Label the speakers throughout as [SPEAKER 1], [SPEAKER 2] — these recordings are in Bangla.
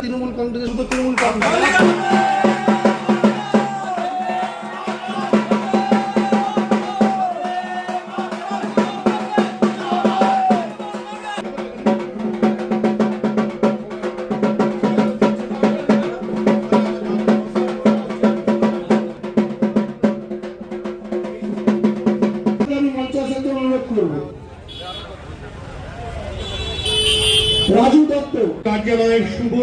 [SPEAKER 1] তৃণমূল কংগ্রেসের শুধু তৃণমূল কংগ্রেস। রাজু দত্ত,
[SPEAKER 2] কার্যালয়ের শুভ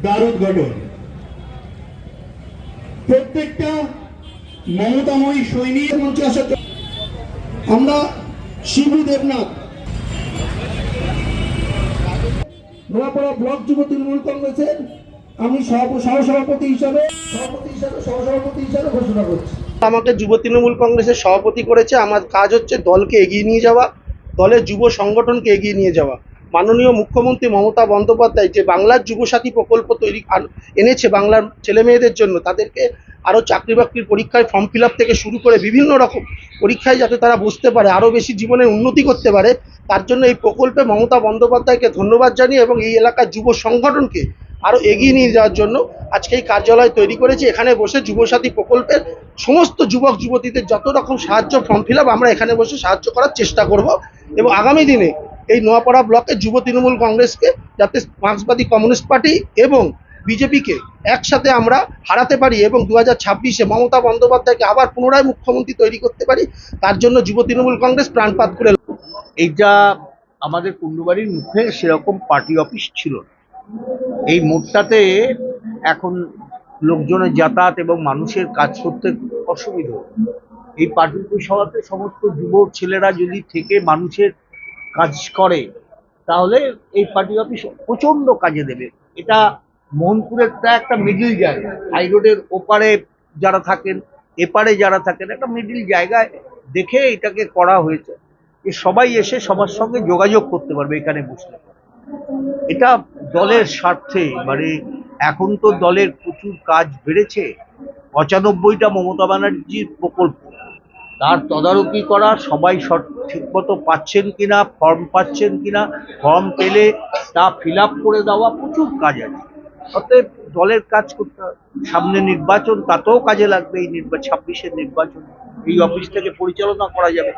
[SPEAKER 2] দ্বার উদ্ঘাটন প্রত্যেকটা মমতাময়ী সৈনিক
[SPEAKER 1] মঞ্চে আসার আমরা শিবু দেবনাথ। নোয়াপাড়া ব্লক যুব তৃণমূল কংগ্রেসের আমি সহ- সহসভাপতি হিসাবে, সভাপতি হিসাবে, সহসভাপতি হিসাবে ঘোষণা করছি।
[SPEAKER 3] আমাকে যুব তৃণমূল কংগ্রেসের সভাপতি করেছে। আমার কাজ হচ্ছে দলকে এগিয়ে নিয়ে যাওয়া, দলের যুব সংগঠনকে এগিয়ে নিয়ে যাওয়া। মাননীয় মুখ্যমন্ত্রী মমতা বন্দ্যোপাধ্যায় যে বাংলার যুবসাথী প্রকল্প তৈরি এনেছে বাংলার ছেলে মেয়েদের জন্য, তাদেরকে আরও চাকরি বাকরির পরীক্ষায় ফর্ম ফিল থেকে শুরু করে বিভিন্ন রকম পরীক্ষায় যাতে তারা বসতে পারে আরও বেশি জীবনের উন্নতি করতে পারে, তার জন্য এই প্রকল্পে মমতা বন্দ্যোপাধ্যায়কে ধন্যবাদ জানিয়ে এবং এই এলাকার যুব সংগঠনকে আরও এগিয়ে নিয়ে যাওয়ার জন্য আজকে এই কার্যালয় তৈরি করেছি। এখানে বসে যুবসাথী প্রকল্পের সমস্ত যুবক যুবতীদের যত রকম সাহায্য ফর্ম ফিল আমরা এখানে বসে সাহায্য করার চেষ্টা করব এবং আগামী দিনে এই নোয়াপাড়া ব্লকে যুব তৃণমূল কংগ্রেসকে যাতে মার্ক্সবাদী কমিউনিস্ট পার্টি এবং বিজেপিকে একসাথে আমরা হারাতে পারি এবং দু হাজার ছাব্বিশে মমতা বন্দ্যোপাধ্যায়কে আবার পুনরায় মুখ্যমন্ত্রী তৈরি করতে পারি, তার জন্য যুব তৃণমূল কংগ্রেস প্রাণপাত করে
[SPEAKER 4] এইটা আমাদের কুন্ডুবাড়ির মুখে সেরকম পার্টি অফিস ছিল এই মোড়টাতে এখন লোকজনের যাতায়াত এবং মানুষের কাজ করতে অসুবিধা এই পার্টি হওয়াতে সমস্ত যুব ছেলেরা যদি থেকে মানুষের কাজ করে, তাহলে এই পার্টি অফিস প্রচণ্ড কাজে দেবে। এটা মোহনপুরেরটা একটা মিডিল জায়গা। হাই রোডের ওপারে যারা থাকেন, এপারে যারা থাকেন, একটা মিডিল জায়গায় দেখে এটাকে করা হয়েছে। যে সবাই এসে সবার সঙ্গে যোগাযোগ করতে পারবে এখানে বসলে। এটা দলের স্বার্থে মানে এখন তো দলের প্রচুর কাজ বেড়েছে। পঁচানব্বইটা মমতা ব্যানার্জির প্রকল্প। তার তদারকি করা, সবাই ঠিকমতো পাচ্ছেন কিনা ফর্ম পাচ্ছেন কিনা ফর্ম পেলে তা ফিল করে দেওয়া প্রচুর কাজ আছে। অতএব দলের কাজ করতে সামনে নির্বাচন, তাতেও কাজে লাগবে এই নির্বাচন ছাব্বিশের নির্বাচন। এই অফিস থেকে পরিচালনা করা যাবে।